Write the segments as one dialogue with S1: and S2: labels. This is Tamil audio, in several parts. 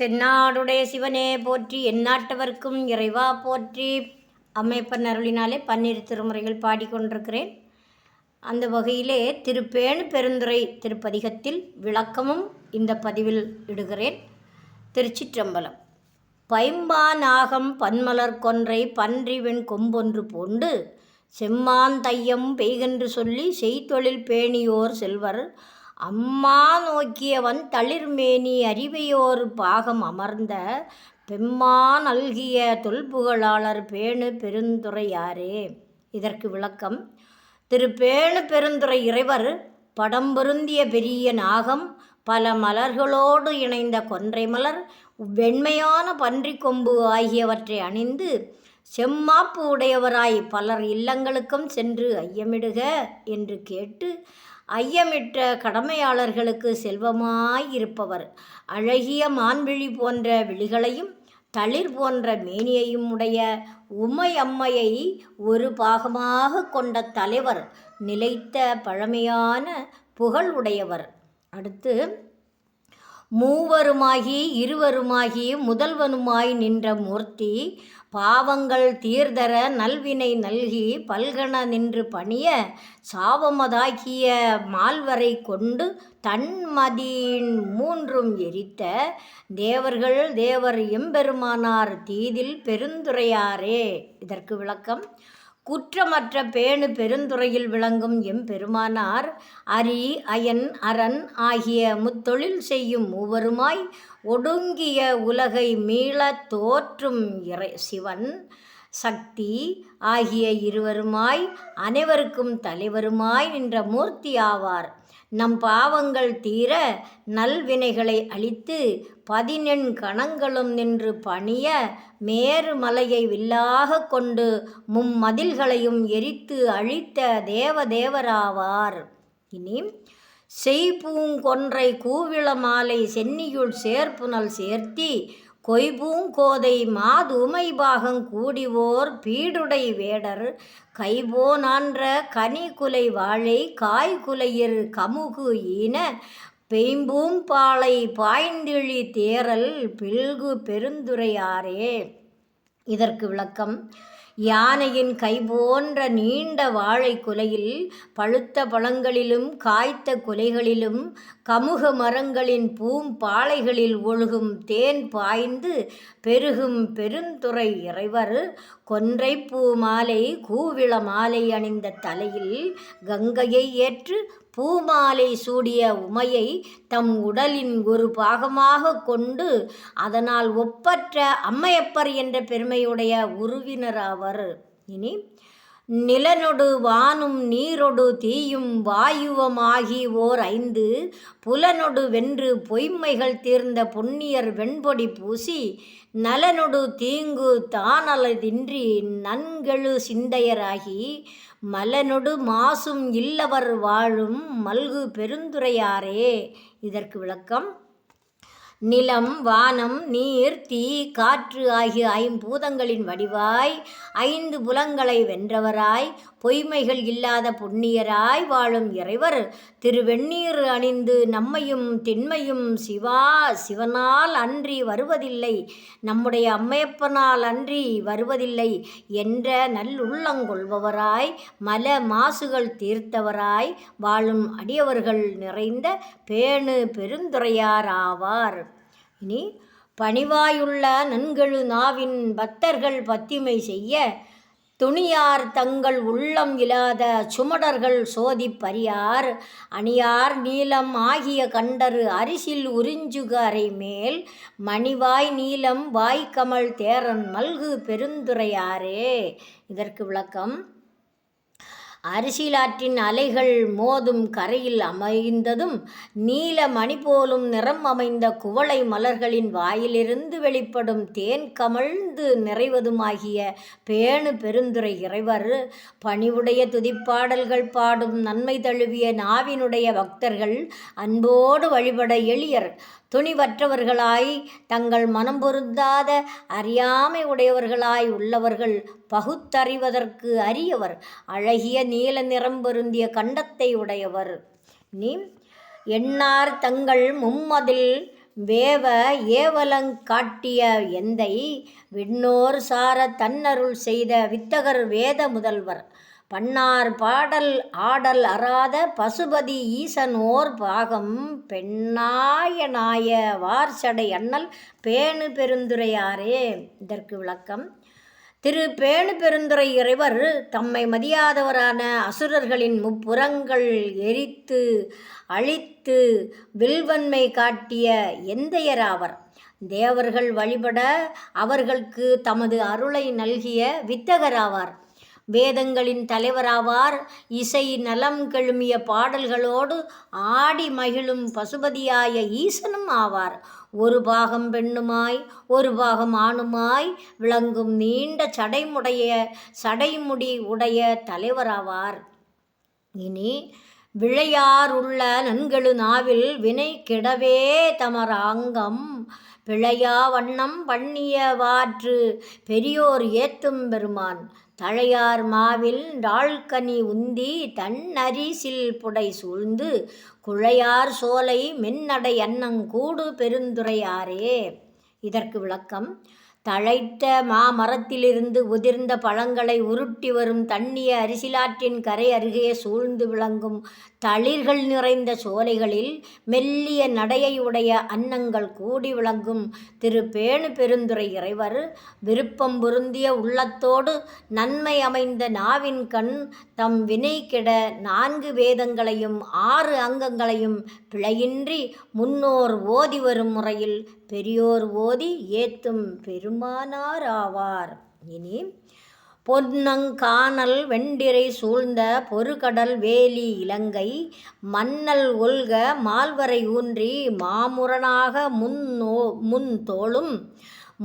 S1: தென்னாடுடைய சிவனே போற்றி எந்நாட்டவர்க்கும் இறைவா போற்றி. அம்மையப்பன் அருளினாலே பன்னிரு திருமுறைகள் பாடிக்கொண்டிருக்கிறேன். அந்த வகையிலே திருப்பேணு பெருந்துறை திருப்பதிகத்தில் விளக்கமும் இந்த பதிவில் இடுகிறேன். திருச்சிற்றம்பலம். பைம்பானாகம் பன்மலர் கொன்றை பன்றி வெண் கொம்பொன்று பூண்டு செம்மாந்தையம் பெய்கென்று சொல்லி செய்தொழில் பேணியோர் செல்வர் அம்மா நோக்கியவன் தளிர்மேனி அறிவையோர் பாகம் அமர்ந்த பெம்மா நல்கிய தொல்புகழாளர் பேணு பெருந்துறையாரே. இதற்கு விளக்கம் திரு பேணு பெருந்துறை இறைவர் படம் பொருந்திய பெரிய நாகம் பல மலர்களோடு இணைந்த கொன்றை மலர் வெண்மையான பன்றி கொம்பு ஆகியவற்றை அணிந்து செம்மாப்பு உடையவராய் பலர் இல்லங்களுக்கும் சென்று ஐயமிடுக என்று கேட்டு ஐயமிட்ட கடமையாளர்களுக்கு செல்வமாய் இருப்பவர் அழகிய மான்விழி போன்ற விழிகளையும் தளிர் போன்ற மேனியையும் உடைய உமை அம்மையை ஒரு பாகமாக கொண்ட தலைவர் நிலைத்த பழமையான புகழ் உடையவர். அடுத்து மூவருமாகி இருவருமாகி முதல்வனுமாய் நின்ற மூர்த்தி பாவங்கள் தீர்தர நல்வினை நல்கி பல்கண நின்று பணிய சாவமதாக்கிய மால்வரை கொண்டு தன்மதியின் மூன்றும் எரித்த தேவர்கள் தேவர் எம்பெருமானார் தீதில் பெருந்துரையாரே. இதற்கு விளக்கம் குற்றமற்ற பேணு பெருந்துறையில் விளங்கும் எம்பெருமானார் அரி அயன் அரண் ஆகிய முத்தொழில் செய்யும் மூவருமாய் ஒடுங்கிய உலகை மீளத் தோற்றும் இறை சிவன் சக்தி ஆகிய இருவருமாய் அனைவருக்கும் தலைவருமாய் நின்ற மூர்த்தி ஆவார் நம் பாவங்கள் தீர நல்வினைகளை அழித்து பதினெண் கணங்களும் நின்று பணிய மேரு மலையை வில்லாக கொண்டு மும்மதில்களையும் எரித்து அழித்த தேவதேவராவார். இனி செய்பூங்கொன்றை கூவிள மாலை சென்னியுள் சேர்ப்புனல் சேர்த்தி கொய்பூங்கோதை மாதுமை பாகம் கூடிவோர் பீடுடை வேடர் கைபோனான்ற கனி குலை வாழை காய் குலையிர் கமுகு ஈன பெய்ம்பூம் பாலை பாய்ந்திழி தேரல் பில்கு பெருந்துரையாரே இதற்கு விளக்கம் யானையின் கை போன்ற நீண்ட வாழை குலையில் பழுத்த பழங்களிலும் காய்த்த குலைகளிலும் கமுக மரங்களின் பூம்பாளைகளில் ஒழுகும் தேன் பாய்ந்து பெருகும் பெருந்துறை இறைவர் கொன்றை பூ மாலை கூவிள மாலை அணிந்த தலையில் கங்கையை ஏற்று பூமாலை சூடிய உமையை தம் உடலின் ஒரு பாகமாக கொண்டு அதனால் ஒப்பற்ற அம்மையப்பர் என்ற பெருமையுடைய உருவினர் அவர். இனி நிலனொடு வானும் நீரொடு தீயும் வாயுவமாகி ஓர் ஐந்து புலனொடு வென்று பொய்மைகள் தீர்ந்த புண்ணியர் வெண்பொடி பூசி நலனொடு தீங்கு தானலதின்றி நன்கெழு சிந்தையராகி மலனொடு மாசும் இல்லவர் வாழும் மல்கு பெருந்துரையாரே. இதற்கு விளக்கம். நிலம் வானம் நீர் தீ காற்று ஆகிய ஐம்பூதங்களின் வடிவாய் ஐந்து புலங்களை வென்றவராய் பொய்மைகள் இல்லாத புண்ணியராய் வாழும் இறைவர். திருவெண்ணீர் அணிந்து நம்மையும் திண்மையும் சிவா சிவனால் அன்றி வருவதில்லை. நம்முடைய அம்மையப்பனால் அன்றி வருவதில்லை என்ற நல்லுள்ளங்கொள்பவராய் மல மாசுகள் தீர்த்தவராய் வாழும் அடியவர்கள் நிறைந்த பேணு பெருந்துரையார் ஆவார் இனி பணிவாயுள்ள நன்கழு நாவின் பக்தர்கள் பத்திமை செய்ய துணியார் தங்கள் உள்ளம் இல்லாத சுமடர்கள் சோதி பரியார் அணியார் நீலம் ஆகிய கண்டரு அரிசில் உறிஞ்சுக அறை மேல் மணிவாய் நீலம் வாய்க்கமல் தேரன் மல்கு பெருந்துரையாரே இதற்கு விளக்கம் அரிசிலாற்றின் அலைகள் மோதும் கரையில் அமைந்ததும் நீல மணி போலும் நிறம் அமைந்த குவளை மலர்களின் வாயிலிருந்து வெளிப்படும் தேன் கமழ்ந்து நிறைவதுமாகிய பேணு பெருந்துரை இறைவர் பணிவுடைய துதிப்பாடல்கள் பாடும் நன்மை தழுவிய நாவினுடைய பக்தர்கள் அன்போடு வழிபட எளியர். துணிவற்றவர்களாய் தங்கள் மனம் பொருந்தாத அறியாமை உடையவர்களாய் உள்ளவர்கள் பகுத்தறிவதற்கு அரியவர் அழகிய நீல நிறம் பொருந்திய கண்டத்தை உடையவர். நீ எண்ணார் தங்கள் மும்மதில் வேவ ஏவலங் காட்டிய எந்தை விண்ணோர் சார தன்னருள் செய்த வித்தகர் வேத முதல்வர். பன்னார் பாடல் ஆடல் அறாத பசுபதி ஈசன் ஓர் பாகம். பெண்ணாய நாய வார்சடை அண்ணல் பேணு பெருந்துரையாரே. இதற்கு விளக்கம். திரு பேணு பெருந்துரை இறைவர் தம்மை மதியாதவரான அசுரர்களின் முப்புறங்கள் எரித்து அழித்து வில்வன்மை காட்டிய எந்தையராவர் தேவர்கள் வழிபட அவர்களுக்கு தமது அருளை நல்கிய வித்தகராவார் வேதங்களின் தலைவராவார். இசை நலம் கெழுமிய பாடல்களோடு ஆடி மகிழும் பசுபதியாய ஈசனும் ஆவார். ஒரு பாகம் பெண்ணுமாய் ஒரு பாகம் ஆணுமாய் விளங்கும் நீண்ட சடைமுடைய சடைமுடி உடைய தலைவராவார். இனி விளையாருள்ள நன்களு நாவில் வினை கெடவே தமராங்கம் பிழையா வண்ணம் பண்ணியவாற்று பெரியோர் ஏத்தும் பெருமான். தழையார் மாவில் டாழ்கனி உந்தி தன்னரிசில் புடை சூழ்ந்து குழையார் சோலை மென்னடை அன்னங்கூடு பெருந்துரையாரே இதற்கு விளக்கம் தழைத்த மாமரத்திலிருந்து உதிர்ந்த பழங்களை உருட்டி வரும் தண்ணிய அரிசிலாற்றின் கரை அருகே சூழ்ந்து விளங்கும் தளிர்கள் நிறைந்த சோலைகளில் மெல்லிய நடையை உடைய அன்னங்கள் கூடி விளங்கும் திரு பேணு பெருந்துரை இறைவர் விருப்பம் பொருந்திய உள்ளத்தோடு நன்மை அமைந்த நாவின் கண் தம் வினை கெட நான்கு வேதங்களையும் ஆறு அங்கங்களையும் பிழையின்றி முன்னோர் ஓதி வரும் முறையில் பெரியோர் ஓதி ஏத்தும் பெருமானார் ஆவார். இனி பொன்னங்கானல் வெண்டிரை சூழ்ந்த பொறுகடல் வேலி இலங்கை மன்னல் ஒல்க மால்வரை ஊன்றி மாமுரணாக முன்னோ முன் தோளும்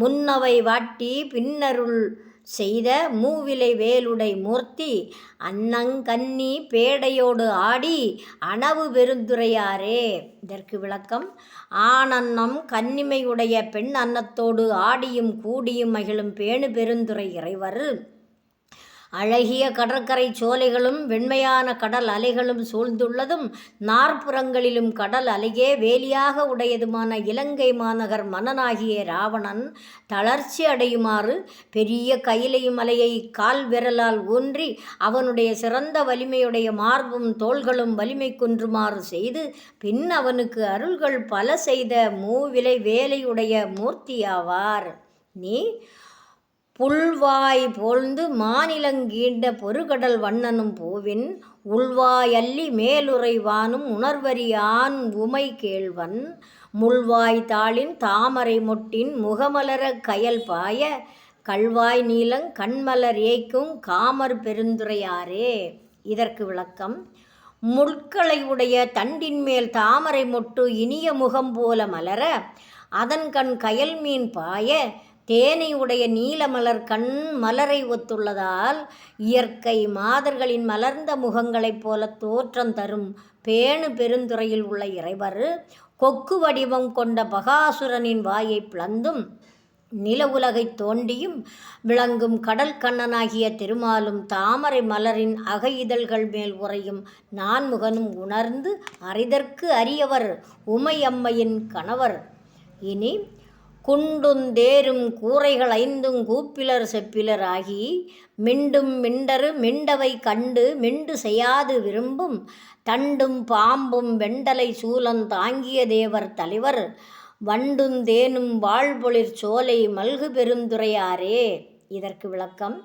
S1: முன்னவை வாட்டி பின்னருள் செய்த மூவிலை வேலுடை மூர்த்தி அன்னங்கன்னி பேடையோடு ஆடி அணவு பெருந்துரையாரே. இதற்கு விளக்கம் ஆனன்னம் கன்னிமையுடைய பெண் அன்னத்தோடு ஆடியும் கூடியும் மகிழும் பேணு பெருந்துரை இறைவர். அழகிய கடற்கரை சோலைகளும் வெண்மையான கடல் அலைகளும் சூழ்ந்துள்ளதும் நாற்புறங்களிலும் கடல் அலையே வேலியாக உடையதுமான இலங்கை மாநகர் மன்னனாகிய ராவணன் தளர்ச்சி அடையுமாறு பெரிய கையிலை மலையை கால் விரலால் ஊன்றி அவனுடைய சிறந்த வலிமையுடைய மார்பும் தோள்களும் வலிமை குன்றுமாறு செய்து பின் அவனுக்கு அருள்கள் பல செய்த மூவிலை வேலையுடைய மூர்த்தியாவார். நீ புல்வாய் போழ்ந்து மாநிலங்கீண்ட பொறுகடல் வண்ணனும் பூவின் உள்வாயல்லி மேலுறைவானும் உணர்வறியான் உமை கேள்வன். முள்வாய் தாளின் தாமரை மொட்டின் முகமலர கயல் பாய கல்வாய் நீலங் கண்மலர் ஏய்க்கும் காமர் பெருந்துரையாரே இதற்கு விளக்கம். முட்களை உடைய தண்டின் மேல் தாமரை மொட்டு இனிய முகம் போல மலர அதன் கண் கயல் மீன் பாய தேனை உடைய நீலமலர் கண் மலரை ஒத்துள்ளதால் இயற்கை மாதர்களின் மலர்ந்த முகங்களைப் போல தோற்றம் தரும் பேணு பெருந்துறையில் உள்ள இறைவர் கொக்கு வடிவம் கொண்ட பகாசுரனின் வாயை பிளந்தும் நில உலகை தோண்டியும் விளங்கும் கடல் கண்ணனாகிய திருமாலும் தாமரை மலரின் அக இதழ்கள் மேல் உறையும் நான்முகனும் உணர்ந்து அறிதற்கு அரியவர் உமையம்மையின் கணவர். இனி குண்டுந்தேரும் கூரைகள் ஐந்தும் கூப்பிலர் செப்பிலர் ஆகி மிண்டும் மிண்டரு மிண்டவை கண்டு மிண்டு செய்யாது விரும்பும் தண்டும் பாம்பும் வெண்டலை சூலம் தாங்கிய தேவர் தலைவர் வண்டுந்தேனும் வாழ்பொழிற் சோலை மல்கு பெருந்துரையாரே இதற்கு விளக்கம்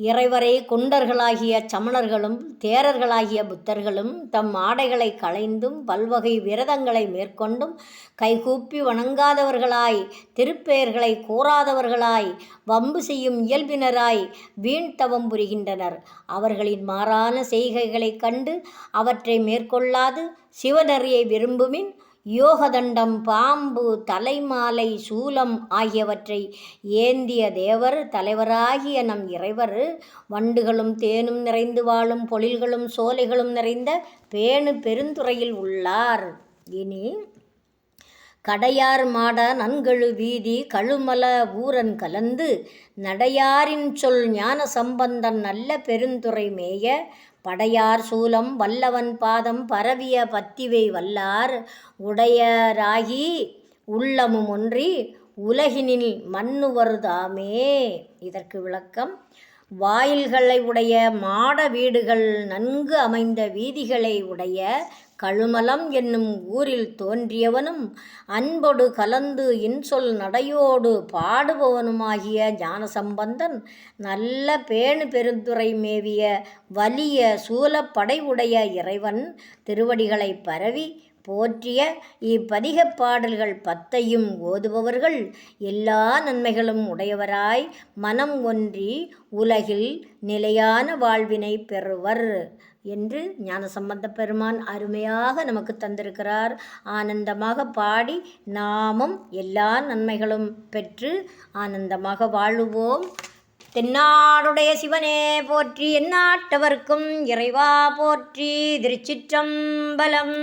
S1: இறைவரை குண்டர்களாகிய சமணர்களும் தேரர்களாகிய புத்தர்களும் தம் ஆடைகளை களைந்தும் பல்வகை விரதங்களை மேற்கொண்டும் கைகூப்பி வணங்காதவர்களாய் திருப்பெயர்களை கூறாதவர்களாய் வம்பு செய்யும் இயல்பினராய் வீண் தவம் புரிகின்றனர். அவர்களின் மாறான செய்கைகளைக் கண்டு அவற்றை மேற்கொள்ளாது சிவனறியை விரும்புமின் யோகதண்டம் பாம்பு தலைமாலை சூலம் ஆகியவற்றை ஏந்திய தேவர் தலைவராகிய நம் இறைவர். வண்டுகளும் தேனும் நிறைந்து வாழும் பொழில்களும் சோலைகளும் நிறைந்த பேணு பெருந்துறையில் உள்ளார். இனி கடையார் மாட நன்கழு வீதி கழுமல ஊரன் கலந்து நடையாரின் சொல் ஞான சம்பந்தன் நல்ல பெருந்துறை மேய படையார் சூலம் வல்லவன் பாதம் பரவிய பத்திவை வல்லார் உடையராகி உள்ளமும் ஒன்றி உலகினில் மண்ணுவருதாமே இதற்கு விளக்கம் வாயில்களை உடைய மாட வீடுகள் நன்கு அமைந்த வீதிகளை உடைய கழுமலம் என்னும் ஊரில் தோன்றியவனும் அன்பொடு கலந்து இன்சொல் நடையோடு பாடுபவனுமாகிய ஞானசம்பந்தன் நல்ல பேணு பெருந்துரை மேவிய வலிய சூலப்படை உடைய இறைவன் திருவடிகளை பரவி போற்றிய இப்பதிகப் பாடல்கள் பத்தையும் ஓதுபவர்கள் எல்லா நன்மைகளும் உடையவராய் மனம் ஒன்றி உலகில் நிலையான வாழ்வினை பெறுவர் என்று ஞானசம்பந்த பெருமான் அருமையாக நமக்கு தந்திருக்கிறார். ஆனந்தமாக பாடி நாமும் எல்லா நன்மைகளும் பெற்று ஆனந்தமாக வாழுவோம். தென்னாடுடைய சிவனே போற்றி எந்நாட்டவர்க்கும் இறைவா போற்றி திருச்சிற்றம்பலம்.